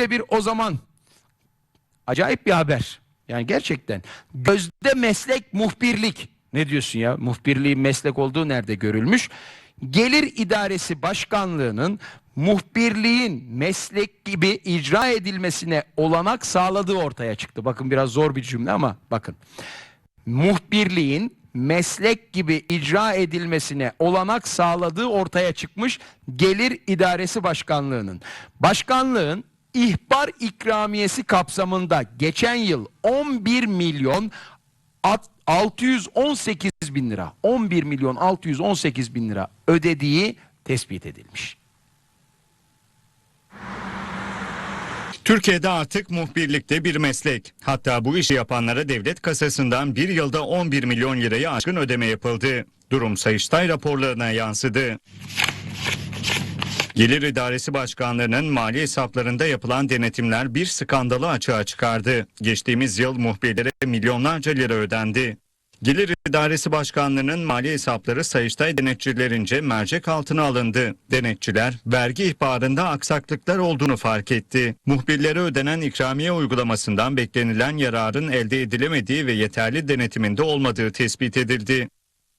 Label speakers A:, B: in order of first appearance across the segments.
A: bir o zaman acayip bir haber. Yani gerçekten gözde meslek muhbirlik. Ne diyorsun ya? Muhbirliğin meslek olduğu nerede görülmüş? Gelir İdaresi Başkanlığı'nın muhbirliğin meslek gibi icra edilmesine olanak sağladığı ortaya çıktı. Bakın biraz zor bir cümle ama bakın. Muhbirliğin meslek gibi icra edilmesine olanak sağladığı ortaya çıkmış Gelir İdaresi Başkanlığı'nın. Başkanlığın ihbar ikramiyesi kapsamında geçen yıl 11 milyon at- 618 bin lira 11 milyon 618 bin lira ödediği tespit edilmiş.
B: Türkiye'de artık muhbirlikte bir meslek. Hatta bu işi yapanlara devlet kasasından bir yılda 11 milyon lirayı aşkın ödeme yapıldı. Durum Sayıştay raporlarına yansıdı. Gelir İdaresi Başkanlığı'nın mali hesaplarında yapılan denetimler bir skandalı açığa çıkardı. Geçtiğimiz yıl muhbirlere milyonlarca lira ödendi. Gelir İdaresi Başkanlığı'nın mali hesapları Sayıştay denetçilerince mercek altına alındı. Denetçiler vergi ihbarında aksaklıklar olduğunu fark etti. Muhbirlere ödenen ikramiye uygulamasından beklenilen yararın elde edilemediği ve yeterli denetiminde olmadığı tespit edildi.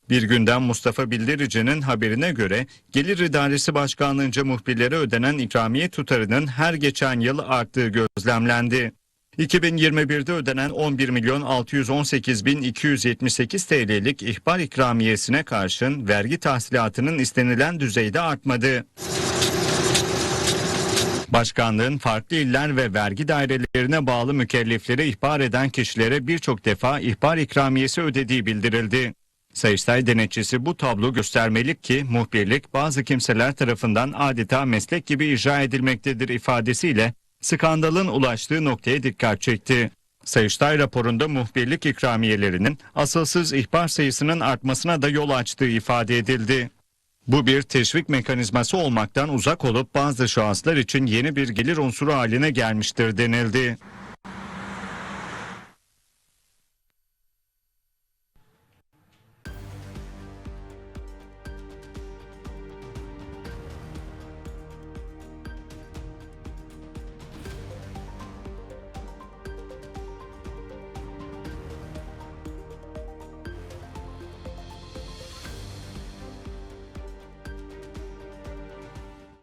B: Bir günden Mustafa Bildirici'nin haberine göre Gelir İdaresi Başkanlığı'nca muhbirlere ödenen ikramiye tutarının her geçen yıl arttığı gözlemlendi. 2021'de ödenen 11 milyon 618 bin 278 TL'lik ihbar ikramiyesine karşın vergi tahsilatının istenilen düzeyde artmadı. Başkanlığın farklı iller ve vergi dairelerine bağlı mükellefleri ihbar eden kişilere birçok defa ihbar ikramiyesi ödediği bildirildi. Sayıştay denetçisi bu tablo göstermelik ki muhbirlik bazı kimseler tarafından adeta meslek gibi icra edilmektedir ifadesiyle skandalın ulaştığı noktaya dikkat çekti. Sayıştay raporunda muhbirlik ikramiyelerinin asılsız ihbar sayısının artmasına da yol açtığı ifade edildi. Bu bir teşvik mekanizması olmaktan uzak olup bazı şahıslar için yeni bir gelir unsuru haline gelmiştir denildi.